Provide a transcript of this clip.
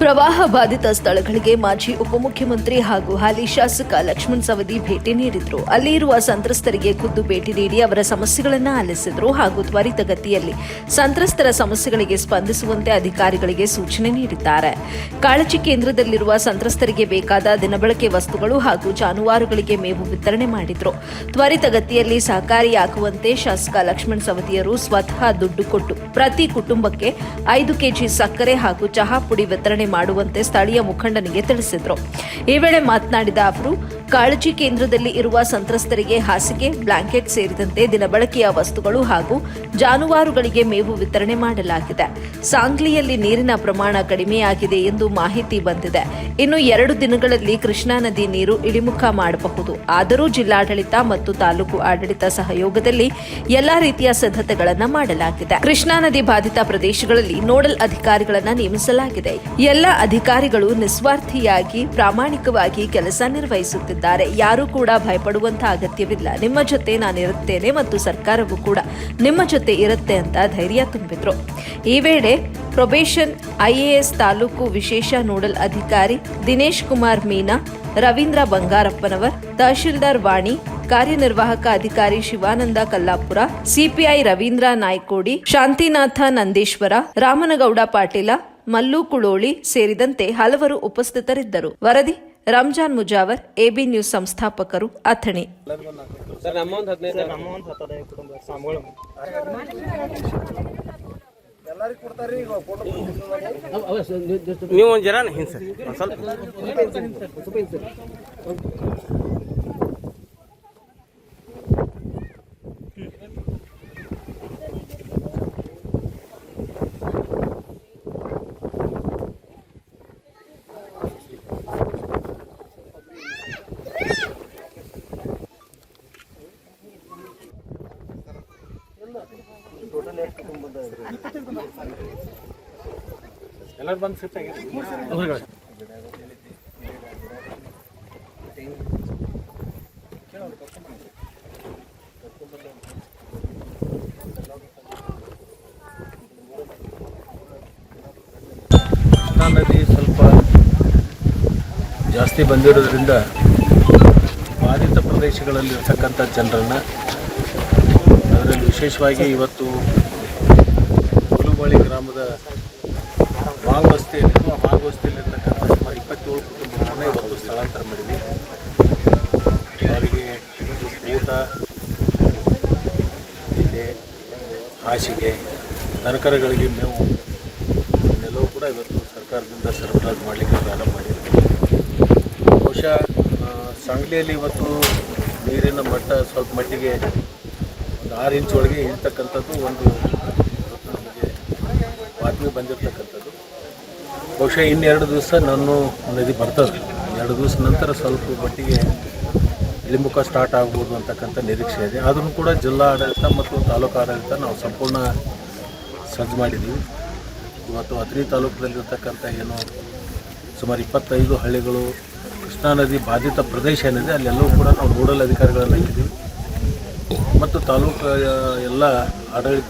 ಪ್ರವಾಹ ಬಾಧಿತ ಸ್ಥಳಗಳಿಗೆ ಮಾಜಿ ಉಪಮುಖ್ಯಮಂತ್ರಿ ಹಾಗೂ ಹಾಲಿ ಶಾಸಕ ಲಕ್ಷ್ಮಣ್ ಸವದಿ ಭೇಟಿ ನೀಡಿದ್ರು. ಅಲ್ಲಿ ಇರುವ ಸಂತ್ರಸ್ತರಿಗೆ ಖುದ್ದು ಭೇಟಿ ನೀಡಿ ಅವರ ಸಮಸ್ಯೆಗಳನ್ನು ಆಲಿಸಿದ್ರು ಹಾಗೂ ತ್ವರಿತಗತಿಯಲ್ಲಿ ಸಂತ್ರಸ್ತರ ಸಮಸ್ಯೆಗಳಿಗೆ ಸ್ಪಂದಿಸುವಂತೆ ಅಧಿಕಾರಿಗಳಿಗೆ ಸೂಚನೆ ನೀಡಿದ್ದಾರೆ. ಕಾಳಜಿ ಕೇಂದ್ರದಲ್ಲಿರುವ ಸಂತ್ರಸ್ತರಿಗೆ ಬೇಕಾದ ದಿನಬಳಕೆ ವಸ್ತುಗಳು ಹಾಗೂ ಜಾನುವಾರುಗಳಿಗೆ ಮೇವು ವಿತರಣೆ ಮಾಡಿದ್ರು. ತ್ವರಿತಗತಿಯಲ್ಲಿ ಸಹಕಾರಿಯಾಗುವಂತೆ ಶಾಸಕ ಲಕ್ಷ್ಮಣ್ ಸವದಿಯರು ಸ್ವತಃ ದುಡ್ಡು ಕೊಟ್ಟು ಪ್ರತಿ ಕುಟುಂಬಕ್ಕೆ ಐದು ಕೆಜಿ ಸಕ್ಕರೆ ಹಾಗೂ ಚಹಾ ಪುಡಿ ವಿತರಣೆ ಮಾಡುವಂತೆ ಸ್ಥಳೀಯ ಮುಖಂಡನಿಗೆ ತಿಳಿಸಿದರು. ಈ ವೇಳೆ ಮಾತನಾಡಿದ ಅವರು, ಕಾಳಜಿ ಕೇಂದ್ರದಲ್ಲಿ ಇರುವ ಸಂತ್ರಸ್ತರಿಗೆ ಹಾಸಿಗೆ, ಬ್ಲಾಂಕೆಟ್ ಸೇರಿದಂತೆ ದಿನಬಳಕೆಯ ವಸ್ತುಗಳು ಹಾಗೂ ಜಾನುವಾರುಗಳಿಗೆ ಮೇವು ವಿತರಣೆ ಮಾಡಲಾಗಿದೆ. ಸಾಂಗ್ಲಿಯಲ್ಲಿ ನೀರಿನ ಪ್ರಮಾಣ ಕಡಿಮೆಯಾಗಿದೆ ಎಂದು ಮಾಹಿತಿ ಬಂದಿದೆ. ಇನ್ನು ಎರಡು ದಿನಗಳಲ್ಲಿ ಕೃಷ್ಣಾ ನದಿ ನೀರು ಇಳಿಮುಖ ಮಾಡಬಹುದು. ಆದರೂ ಜಿಲ್ಲಾಡಳಿತ ಮತ್ತು ತಾಲೂಕು ಆಡಳಿತ ಸಹಯೋಗದಲ್ಲಿ ಎಲ್ಲಾ ರೀತಿಯ ಸಿದ್ಧತೆಗಳನ್ನು ಮಾಡಲಾಗಿದೆ. ಕೃಷ್ಣಾ ನದಿ ಬಾಧಿತ ಪ್ರದೇಶಗಳಲ್ಲಿ ನೋಡಲ್ ಅಧಿಕಾರಿಗಳನ್ನು ನೇಮಿಸಲಾಗಿದೆ. ಎಲ್ಲ ಅಧಿಕಾರಿಗಳು ನಿಸ್ವಾರ್ಥಿಯಾಗಿ, ಪ್ರಾಮಾಣಿಕವಾಗಿ ಕೆಲಸ ನಿರ್ವಹಿಸುತ್ತಿದ್ದಾರೆ. ಯಾರೂ ಕೂಡ ಭಯಪಡುವಂತಹ ಅಗತ್ಯವಿಲ್ಲ. ನಿಮ್ಮ ಜೊತೆ ನಾನಿರುತ್ತೇನೆ ಮತ್ತು ಸರ್ಕಾರವು ಕೂಡ ನಿಮ್ಮ ಜೊತೆ ಇರುತ್ತೆ ಅಂತ ಧೈರ್ಯ ತುಂಬಿದ್ರು. ಈ ವೇಳೆ ಪ್ರೊಬೇಷನ್, ಐಎಎಸ್ ತಾಲೂಕು ವಿಶೇಷ ನೋಡಲ್ ಅಧಿಕಾರಿ ದಿನೇಶ್ ಕುಮಾರ್ ಮೀನಾ, ರವೀಂದ್ರ ಬಂಗಾರಪ್ಪನವರ್, ತಹಶೀಲ್ದಾರ್ ವಾಣಿ, ಕಾರ್ಯನಿರ್ವಾಹಕ ಅಧಿಕಾರಿ ಶಿವಾನಂದ ಕಲ್ಲಾಪುರ, ಸಿಪಿಐ ರವೀಂದ್ರ ನಾಯ್ಕೋಡಿ, ಶಾಂತಿನಾಥ ನಂದೇಶ್ವರ, ರಾಮನಗೌಡ ಪಾಟೀಲ ಮಲ್ಲು ಕುಳೋಳಿ ಸೇರಿದಂತೆ ಹಲವರು ಉಪಸ್ಥಿತರಿದ್ದರು. ವರದಿ ರಂಜಾನ್ ಮುಜಾವರ್ ಎಬಿ ನ್ಯೂಸ್ ಸಂಸ್ಥಾಪಕರು ಅಥಣಿ. ನೀವು ಒಂದು ಜನ ಸ್ವಲ್ಪ. ಒಂದು ಸ್ವಲ್ಪ ಎಲ್ಲರೂ ಬಂದು ಶಿಫ್ಟ್ ಆಗಿದೆ. ನದಿ ಸ್ವಲ್ಪ ಜಾಸ್ತಿ ಬಂದಿರೋದ್ರಿಂದ ಬಾಧಿತ ಪ್ರದೇಶಗಳಲ್ಲಿರ್ತಕ್ಕಂಥ ಜನರನ್ನು ಅದರಲ್ಲಿ ವಿಶೇಷವಾಗಿ ಇವತ್ತು ಹುಲುಬಾಳಿ ಗ್ರಾಮದ ಭಾಗವಸ್ತಿಯಲ್ಲಿ ಭಾಗವಸ್ತಿಯಲ್ಲಿರ್ತಕ್ಕಂಥ ಸುಮಾರು ಇಪ್ಪತ್ತೇಳು ಕುಟುಂಬಗಳನ್ನು ಇವತ್ತು ಸ್ಥಳಾಂತರ ಮಾಡಿದ್ವಿ. ಅವರಿಗೆ ಊಟ ಇದೆ ಹಾಸಿಗೆ ದನಕರಗಳಿಗೆ ಮೇವು ಎಲ್ಲವೂ ಕೂಡ ಇವತ್ತು ಸರ್ಕಾರದಿಂದ ಸರಬರಾಜು ಮಾಡಲಿಕ್ಕೆ ಪ್ರಾರಂಭ ಮಾಡಿದ್ವಿ. ಬಹುಶಃ ಸಾಂಗ್ಲಿಯಲ್ಲಿ ಇವತ್ತು ನೀರಿನ ಮಟ್ಟ ಸ್ವಲ್ಪ ಮಟ್ಟಿಗೆ ಒಂದು ಆರು ಇಂಚ್ ಒಳಗೆ ಇರ್ತಕ್ಕಂಥದ್ದು ಒಂದು, ನಮಗೆ ಬಾತ್ಮಿ ಬಂದಿರತಕ್ಕಂಥದ್ದು. ಬಹುಶಃ ಇನ್ನೆರಡು ದಿವಸ ನಾನು ನದಿ ಬರ್ತದೆ. ಎರಡು ದಿವಸ ನಂತರ ಸ್ವಲ್ಪ ಮಟ್ಟಿಗೆ ಇಳಿಮುಖ ಸ್ಟಾರ್ಟ್ ಆಗ್ಬೋದು ಅಂತಕ್ಕಂಥ ನಿರೀಕ್ಷೆ ಇದೆ. ಆದರೂ ಕೂಡ ಜಿಲ್ಲಾ ಆಡಳಿತ ಮತ್ತು ತಾಲೂಕು ಆಡಳಿತ ನಾವು ಸಂಪೂರ್ಣ ಸಜ್ಜು ಮಾಡಿದ್ದೀವಿ ಇವತ್ತು ಅತ್ರಿ ತಾಲೂಕಿನಲ್ಲಿರ್ತಕ್ಕಂಥ ಏನು ಸುಮಾರು ಇಪ್ಪತ್ತೈದು ಹಳ್ಳಿಗಳು ಕೃಷ್ಣಾ ನದಿ ಬಾಧಿತ ಪ್ರದೇಶ ಏನಿದೆ, ಅಲ್ಲೆಲ್ಲವೂ ಕೂಡ ನಾವು ನೋಡಲ್ ಅಧಿಕಾರಿಗಳನ್ನು ಹಾಕಿದ್ದೀವಿ ಮತ್ತು ತಾಲೂಕು ಎಲ್ಲ ಆಡಳಿತ